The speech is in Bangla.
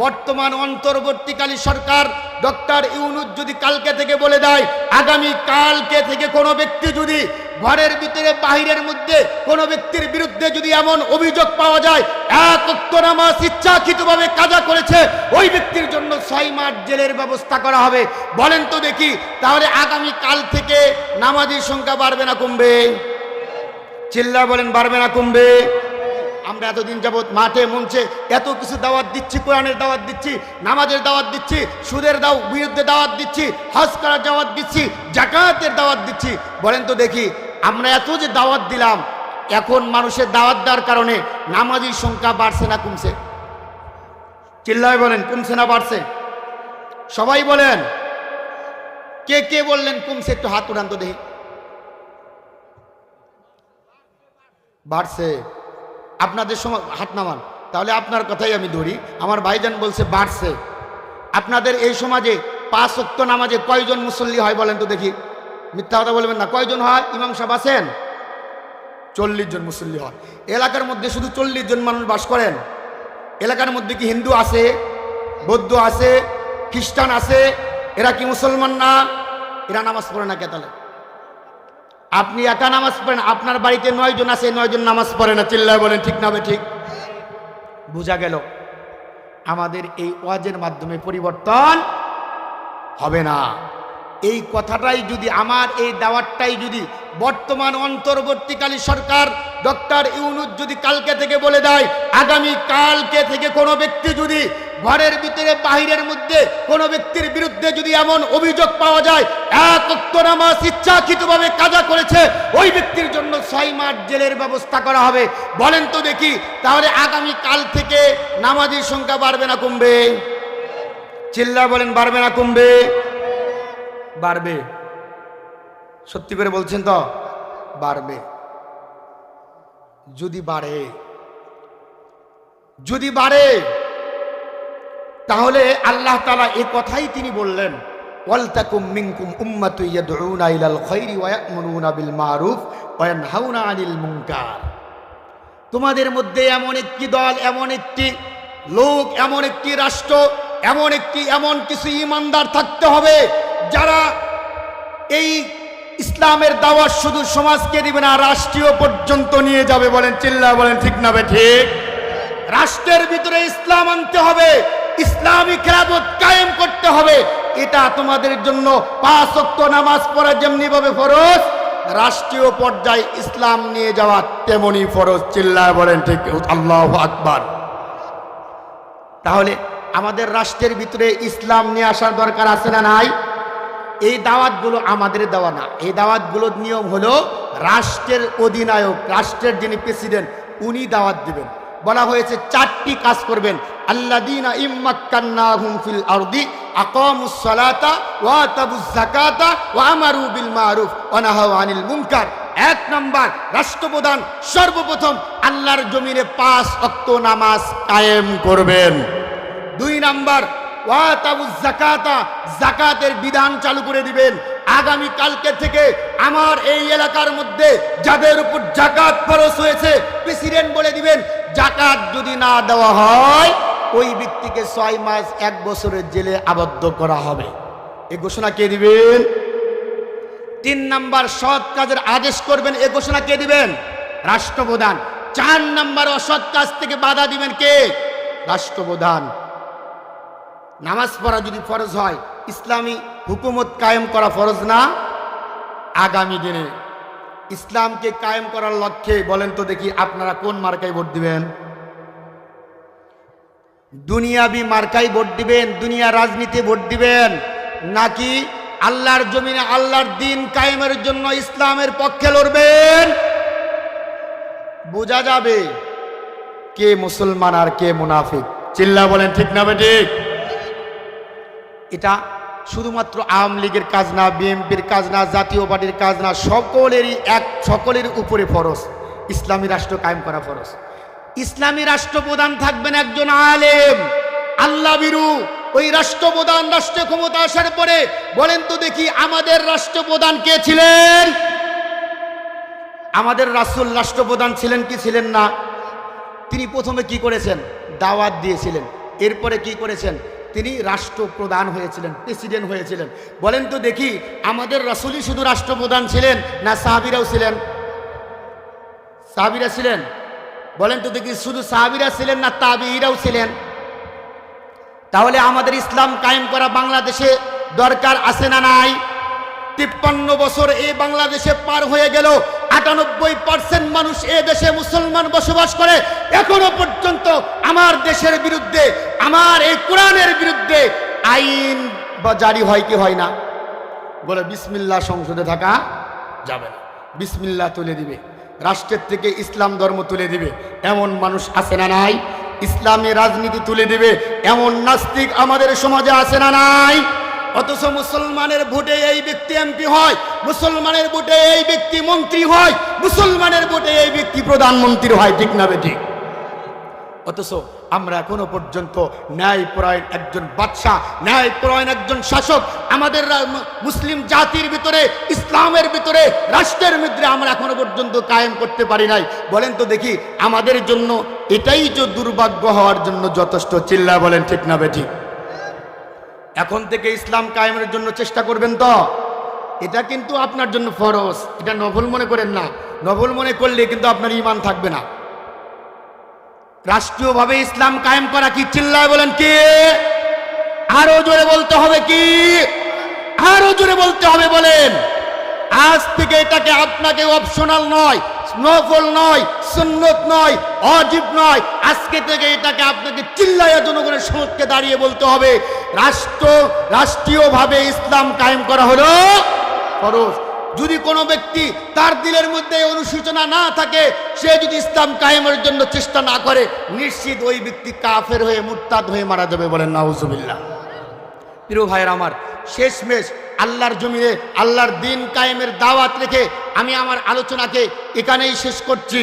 বর্তমান অন্তর্বর্তীকালী সরকার ডক্টর ইউনুস যদি কালকে থেকে বলে দেয়, আগামী কালকে থেকে কোনো ব্যক্তি যদি ঘরের ভিতরে, বাহিরের মধ্যে কোনো ব্যক্তির বিরুদ্ধে যদি এমন অভিযোগ পাওয়া যায়, এক নামাজ ইচ্ছাকৃতভাবে কাজা করেছে, ওই ব্যক্তির জন্য ছয় মাস জেলের ব্যবস্থা করা হবে। বলেন তো দেখি, তাহলে আগামী কাল থেকে নামাজির সংখ্যা বাড়বে না কমবে? চিল্লা বলেন, বাড়বে না কমবে? আমরা এতদিন যাবৎ মাঠে মঞ্চে এত কিছু দাওয়াত দিচ্ছি, কোরআনের দাওয়াত দিচ্ছি, নামাজের দাওয়াত দিচ্ছি, সুদের দাও, বিরুদ্ধে দাওয়াত দিচ্ছি, হজ করার দাওয়াত দিচ্ছি, জাকাতের দাওয়াত দিচ্ছি। বলেন তো দেখি, আমরা এত যে দাওয়াত দিলাম, এখন মানুষের দাওয়াত দেওয়ার কারণে নামাজির সংখ্যা বাড়ছে না কমছে? চিল্লায় বলেন, কমছে না বাড়ছে? সবাই বলেন, কে কে বললেন কমছে? একটু হাত উড়ান তো দেখি। বাড়ছে। আপনাদের সময় হাত নামান। তাহলে আপনার কথাই আমি ধরি। আমার ভাইজান বলছে, বাড়ছে। আপনাদের এই সমাজে পাঁচ অক্ত নামাজে কয়জন মুসল্লি হয় বলেন তো দেখি। মিথ্যা কথা বলবেন না। কয়জন হয়? ইমাম সাহেব আছেন? চল্লিশ জন মুসল্লি হয়। এলাকার মধ্যে শুধু চল্লিশ জন মানুষ বাস করেন। এলাকার মধ্যে কি হিন্দু আছে, বৌদ্ধ আছে, খ্রিস্টান আছে? এরা কি মুসলমান না? এরা নামাজ পড়ে না কে তাহলে? আপনি একা নামাজ পড়েন, আপনার বাড়িতে নয় জন আছে নয় জন নামাজ পড়ে না, চিল্লায় বলেন, ঠিক না ঠিক? বোঝা গেল, আমাদের এই ওয়াজের মাধ্যমে পরিবর্তন হবে না। এই কথাটাই যদি, আমার এই দাওয়াতটাই যদি বর্তমান অন্তর্বর্তীকালী সরকার ডক্টর ইউনুস যদি কালকে থেকে বলে দেয়, আগামী কালকে থেকে কোনো ব্যক্তি যদি ঘরের ভিতরে, বাহিরের মধ্যে কোনো ব্যক্তির বিরুদ্ধে যদি এমন অভিযোগ পাওয়া যায়, এক নামাজ ইচ্ছাকৃতভাবে কাজা করেছে, ওই ব্যক্তির জন্য ছয় মাস জেলের ব্যবস্থা করা হবে। বলেন তো দেখি, তাহলে আগামী কাল থেকে নামাজির সংখ্যা বাড়বে না কমবে? চিল্লা বলেন, বাড়বে না কমবে? বাড়বে। সত্যি করে বলছেন তো? বাড়বে। যদি বাড়ে যদি বাড়ে তাহলে আল্লাহ তালা এ কথাই তিনি বললেন আনিল তোমাদের মধ্যে এমন একটি দল, এমন একটি লোক, এমন একটি রাষ্ট্র, এমন একটি, এমন কিছু ইমানদার থাকতে হবে যারা এই ইসলামের দাওয়াত শুধু সমাজকে দিবে না, রাষ্ট্রীয় পর্যন্ত নিয়ে যাবে বলেন চিল্লা বলেন, ঠিক না বে ঠিক? রাষ্ট্রের ভিতরে ইসলাম আনতে হবে। ইসলামী খেলাফত কায়েম করতে হবে। এটা তোমাদের জন্য পাঁচ অক্ত নামাজ পড়া যেমনি ভাবে ফরজ, রাষ্ট্রীয় পর্যায়ে ইসলাম নিয়ে যাওয়া তেমনি ফরজ। চিল্লায় বলেন ঠিক, আল্লাহ আকবার। তাহলে আমাদের রাষ্ট্রের ভিতরে ইসলাম নিয়ে আসার দরকার আছে না নাই? এই দাওয়াতগুলো আমাদের দেওয়া না। এই দাওয়াতগুলোর নিয়ম হলো রাষ্ট্রের অধিনায়ক, রাষ্ট্রের যিনি প্রেসিডেন্ট, উনি দাওয়াত দিবেন। বলা হয়েছে, চারটি কাজ করবেন। আল্লাদিনা ইম্মাক্কান্নাহুম ফিল আরদি আকামুস সালাতা ওয়া আতাবুজ যাকাতা ওয়া আমারু বিল মারুফ ওয়া আনিল মুনকার। এক নাম্বার, রাষ্ট্রপ্রধান সর্বপ্রথম আল্লাহর জমিনে পাঁচ অক্ত নামাজ কায়েম করবেন। দুই নাম্বার ওয়াতাবুজ জাকাতা জাকাতের বিধান চালু করে দিবেন। আগামী কালকে থেকে আমার এই এলাকার মধ্যে যাদের উপর জাকাত খরচ হয়েছে, প্রেসিডেন্ট বলে দিবেন জাকাত যদি না দেওয়া হয় ওই ব্যক্তিকে ছয় মাস, এক বছরের জেলে আবদ্ধ করা হবে। এ ঘোষণা কে দিবেন? তিন নাম্বার সৎ কাজের আদেশ করবেন, এ ঘোষণা কে দিবেন? রাষ্ট্রপ্রধান। চার নাম্বার অসৎ কাজ থেকে বাধা দিবেন কে? রাষ্ট্রপ্রধান। নামাজ পড়া যদি ফরজ হয়, ইসলামী হুকুমত কায়েম করা ফরজ না? আগামী দিনে। ইসলামকে কায়েম করার লক্ষ্যে বলেন তো দেখি আপনারা কোন মার্কায় ভোট দিবেন? দুনিয়াবি মার্কাই ভোট দিবেন, দুনিয়া রাজনীতি ভোট দিবেন, নাকি আল্লাহর জমিনে আল্লাহর দিন কায়েমের জন্য ইসলামের পক্ষে লড়বেন? বোঝা যাবে কে মুসলমান আর কে মুনাফিক। চিল্লা বলেন, ঠিক না ঠিক? এটা শুধুমাত্র আওয়ামী লীগের কাজ না, বিএনপির কাজ না, জাতীয় পার্টির কাজ না, সকলেরই এক, সকলের উপরে ফরজ। ইসলামী রাষ্ট্র কায়েম করা ফরজ। ইসলামী রাষ্ট্রপ্রধান থাকবেন একজন আলেম। আল্লাহ বিরু, ওই রাষ্ট্রপ্রধান রাষ্ট্র ক্ষমতা আসার পরে বলেন তো দেখি আমাদের রাষ্ট্রপ্রধান কে ছিলেন? আমাদের রাসুল রাষ্ট্রপ্রধান ছিলেন কি ছিলেন না? তিনি প্রথমে কি করেছেন? দাওয়াত দিয়েছিলেন। এরপরে কি করেছেন? তিনি রাষ্ট্রপ্রধান হয়েছিলেন, প্রেসিডেন্ট হয়েছিলেন। বলেন তো দেখি আমাদের রাসুলই শুধু রাষ্ট্রপ্রধান ছিলেন না সাহাবিরাও ছিলেন? সাহাবিরা ছিলেন? বলেন তো দেখি, শুধু সাহাবিরা ছিলেন না তাবিরাও ছিলেন? তাহলে আমাদের ইসলাম কায়েম করা বাংলাদেশে দরকার আছে না নাই? তিপ্পান্ন বছর এই বাংলাদেশে পার হয়ে গেল, আটানব্বই পার্সেন্ট মানুষ এ দেশে মুসলমান বসবাস করে। এখনও পর্যন্ত আমার দেশের বিরুদ্ধে, আমার এই কোরআনের বিরুদ্ধে আইন বা জারি হয় কি হয় না? বলে বিসমিল্লা সংসদে থাকা যাবে না। বিসমিল্লাহ তুলে দিবে। রাষ্ট্রের থেকে ইসলাম ধর্ম তুলে দিবে। এমন মানুষ আছে না নাই? ইসলামে রাজনীতি তুলে দিবে। এমন নাস্তিক আমাদের সমাজে আছে না নাই? অথচ মুসলমানের ভোটে এই ব্যক্তি এমপি হয়, মুসলমানের ভোটে এই ব্যক্তি মন্ত্রী হয়, মুসলমানের ভোটে এই ব্যক্তি প্রধানমন্ত্রী হয়, ঠিক না বেঠিক অথচ আমরা এখনও পর্যন্ত ন্যায়পরায়ণ একজন বাদশাহ, ন্যায়পরায়ণ একজন শাসক, আমাদের মুসলিম জাতির ভিতরে, ইসলামের ভিতরে, রাষ্ট্রের ভিতরে আমরা এখনও পর্যন্ত কায়েম করতে পারি নাই। বলেন তো দেখি, আমাদের জন্য এটাই যে দুর্ভাগ্য হওয়ার জন্য যথেষ্ট। চিল্লা বলেন ঠিক না বেঠিক এখন থেকে ইসলাম কায়েমের জন্য চেষ্টা করবেন তো। এটা কিন্তু আপনার জন্য ফরজ। এটা নভল মনে করেন না। নভল মনে করলে কিন্তু আপনার ইমান থাকবে না। রাষ্ট্রীয়ভাবে ইসলাম কায়েম করা কি চিল্লায় বলেন কি? আরও জোরে বলতে হবে কি? আরও জোরে বলতে হবে বলেন। আজ থেকে এটাকে আপনাকে অপশনাল নয় নফল নয়, সুন্নত নয়, অজীব নয়। আজকে থেকে এটাকে আপনাকে চিল্লাইয়া জনগণের সমক্ষে দাঁড়িয়ে বলতে হবে। রাষ্ট্র, রাষ্ট্রীয়ভাবে ইসলাম কায়েম করা হলো। ফরজ। যদি কোনো ব্যক্তি তার দিলের মধ্যে অনুসূচনা না থাকে, সে যদি ইসলাম কায়েমের জন্য চেষ্টা না করে, নিশ্চিত ওই ব্যক্তি কাফের হয়ে, মুরতাদ হয়ে মারা যাবে বলেন নাউজুবিল্লাহ। প্রিয় ভাইয়ের আমার শেষ শেষমেশ আল্লাহর জমিনে, আল্লাহর দিন কায়েমের দাওয়াত রেখে আমি আমার আলোচনাকে এখানেই শেষ করছি।